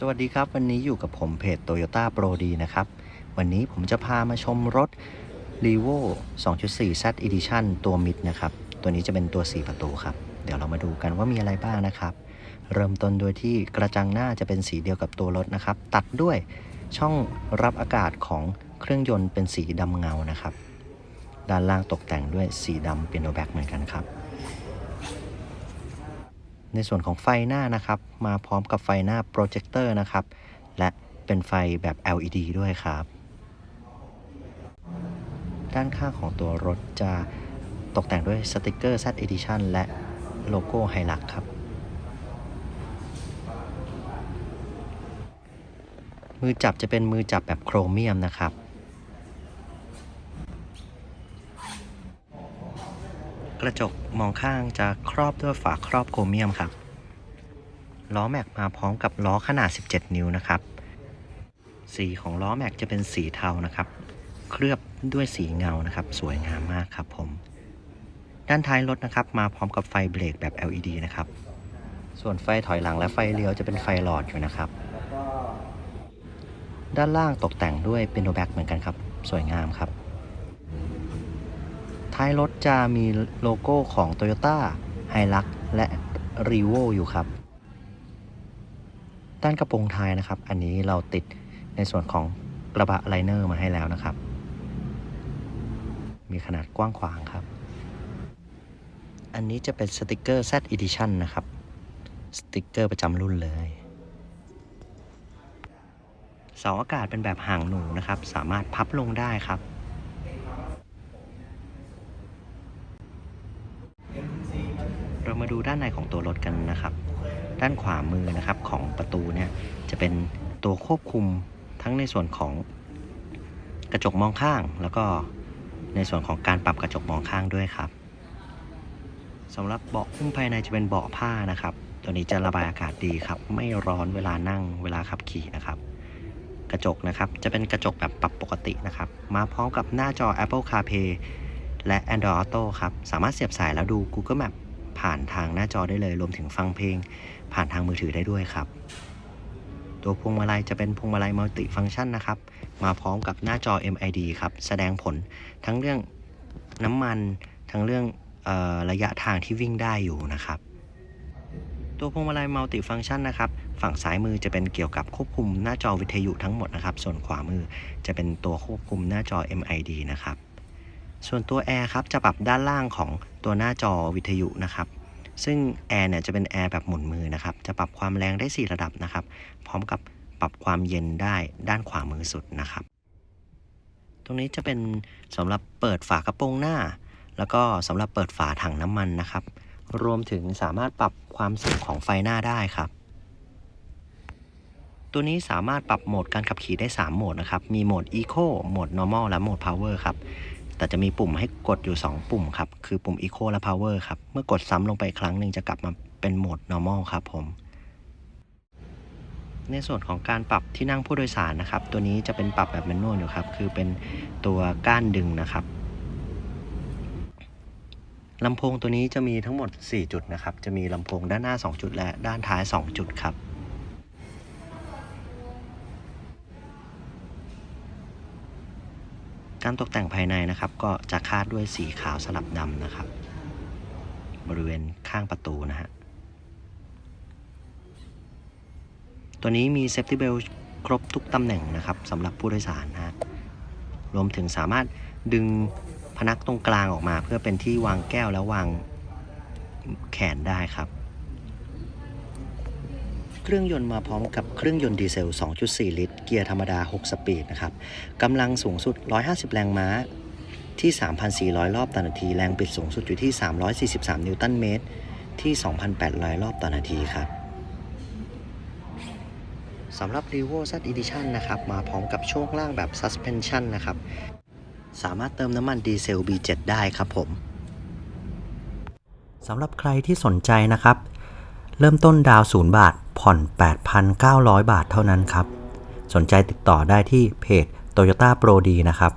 สวัสดีครับ วันนี้อยู่กับผมเพจ Toyota Pro D นะครับ วันนี้ผมจะพามาชมรถ r e v o 2.4 Z Edition ตัวมิดนะครับ ตัวนี้จะเป็นตัว 4 ประตูครับ เดี๋ยวเรามาดูกันว่ามีอะไรบ้างนะครับ เริ่มต้นโดยที่กระจังหน้าจะเป็นสีเดียวกับตัวรถนะครับ ตัดด้วยช่องรับอากาศของเครื่องยนต์เป็นสีดำเงานะครับ ด้านล่างตกแต่งด้วยสีดำเปียโนแบ็กเหมือนกันครับ ในส่วนของไฟหน้านะครับ มาพร้อมกับไฟหน้าโปรเจคเตอร์นะครับ และเป็นไฟแบบ LED ด้วยครับ ด้านข้างของตัวรถจะตกแต่งด้วยสติกเกอร์ Z Edition และโลโก้ไฮลักครับ มือจับจะเป็นมือจับแบบโครเมียมนะครับ ระจกมองข้างจะครอบด้วยฝาครอบโครเมียมครับ ล้อแม็กมาพร้อมกับล้อขนาด 17 นิ้วนะครับ สีของล้อแม็กจะเป็นสีเทานะครับ เคลือบด้วยสีเงานะครับ สวยงามมากครับผม ด้านท้ายรถนะครับ มาพร้อมกับไฟเบรกแบบ LED นะครับ ส่วนไฟถอยหลังและไฟเลี้ยวจะเป็นไฟหลอดอยู่นะครับ ด้านล่างตกแต่งด้วยเป็นโนแบ็กเหมือนกันครับ สวยงามครับ ท้ายรถจะมีโลโก้ของ Toyota h i l u x และ r e v o อยู่ครับ ด้านกระโปรงท้ายนะครับ อันนี้เราติดในส่วนของกระบะไลเนอร์มาให้แล้วนะครับ มีขนาดกว้างขวางครับ อันนี้จะเป็นสติกเกอร์ Z Edition นะครับ สติกเกอร์ประจำรุ่นเลยเสาอากาศเป็นแบบห่างหนูนะครับ สามารถพับลงได้ครับ เรามาดูด้านในของตัวรถกันนะครับ ด้านขวามือนะครับของประตูเนี่ยจะเป็นตัวควบคุมทั้งในส่วนของกระจกมองข้าง แล้วก็ในส่วนของการปรับกระจกมองข้างด้วยครับสำหรับเบาะหุ้มภายในจะเป็นเบาะผ้านะครับ ตัวนี้จะระบายอากาศดีครับ ไม่ร้อนเวลานั่งเวลาขับขี่นะครับ กระจกนะครับจะเป็นกระจกแบบปรับปกตินะครับ มาพร้อมกับหน้าจอ Apple CarPlay และ Android Auto ครับ สามารถเสียบสายแล้วดู Google Map ผ่านทางหน้าจอได้เลย รวมถึงฟังเพลง ผ่านทางมือถือได้ด้วยครับ ตัวพวงมาลัยจะเป็นพวงมาลัยมัลติฟังก์ชันนะครับ มาพร้อมกับหน้าจอ MID ครับ แสดงผลทั้งเรื่องน้ำมันทั้งเรื่องออระยะทางที่วิ่งได้อยู่นะครับ ตัวพวงมาลัยมัลติฟังก์ชันนะครับ ฝั่งซ้ายมือจะเป็นเกี่ยวกับควบคุมหน้าจอวิทยุทั้งหมดนะครับ ส่วนขวามือจะเป็นตัวควบคุมหน้าจอ MID นะครับ ส่วนตัวแอร์ครับจะปรับด้านล่างของตัวหน้าจอวิทยุนะครับซึ่งแอร์เนี่ยจะเป็นแอร์แบบหมุนมือนะครับ จะปรับความแรงได้ 4 ระดับนะครับ พร้อมกับปรับความเย็นได้ด้านขวามือสุดนะครับ ตรงนี้จะเป็นสำหรับเปิดฝากระโปรงหน้า แล้วก็สำหรับเปิดฝาถังน้ำมันนะครับ รวมถึงสามารถปรับความสูงของไฟหน้าได้ครับ ตัวนี้สามารถปรับโหมดการขับขี่ได้ 3 โหมดนะครับ มีโหมด Eco โหมด Normal และโหมด Power ครับ แต่จะมีปุ่มให้กดอยู่ 2 ปุ่มครับ คือปุ่ม Eco และ Power ครับ เมื่อกดซ้ำลงไปครั้งหนึ่งจะกลับมาเป็นโหมด Normal ครับผม ในส่วนของการปรับที่นั่งผู้โดยสารนะครับ ตัวนี้จะเป็นปรับแบบแมนนวลอยู่ครับ คือเป็นตัวก้านดึงนะครับลำโพงตัวนี้จะมีทั้งหมด 4 จุดนะครับ จะมีลำโพงด้านหน้า 2 จุดและด้านท้าย 2 จุดครับ การตกแต่งภายในนะครับ ก็จะคาดด้วยสีขาวสลับดำนะครับ บริเวณข้างประตูนะฮะตัวนี้มีเซฟตี้เบลครบทุกตำแหน่งนะครับสำหรับผู้โดยสารนะฮะรวมถึงสามารถดึงพนักตรงกลางออกมา เพื่อเป็นที่วางแก้วและวางแขนได้ครับ เครื่องยนต์มาพร้อมกับเครื่องยนต์ดีเซล 2.4 ลิตร เกียร์ธรรมดา 6 สปีดนะครับกำลังสูงสุด 150 แรงม้าที่ 3,400 รอบต่อนาที แรงบิดสูงสุดอยู่ที่ 343 นิวตันเมตร ที่ 2,800 รอบต่อนาทีครับสำหรับ r e v o Z Edition นะครับ มาพร้อมกับช่วงล่างแบบ Suspension นะครับ สามารถเติมน้ำมันดีเซล B7 ได้ครับผม สำหรับใครที่สนใจนะครับ เริ่มต้นดาวศูนย์บาท ผ่อน 8,900 บาทเท่านั้นครับ สนใจติดต่อได้ที่เพจ Toyota Pro D นะครับ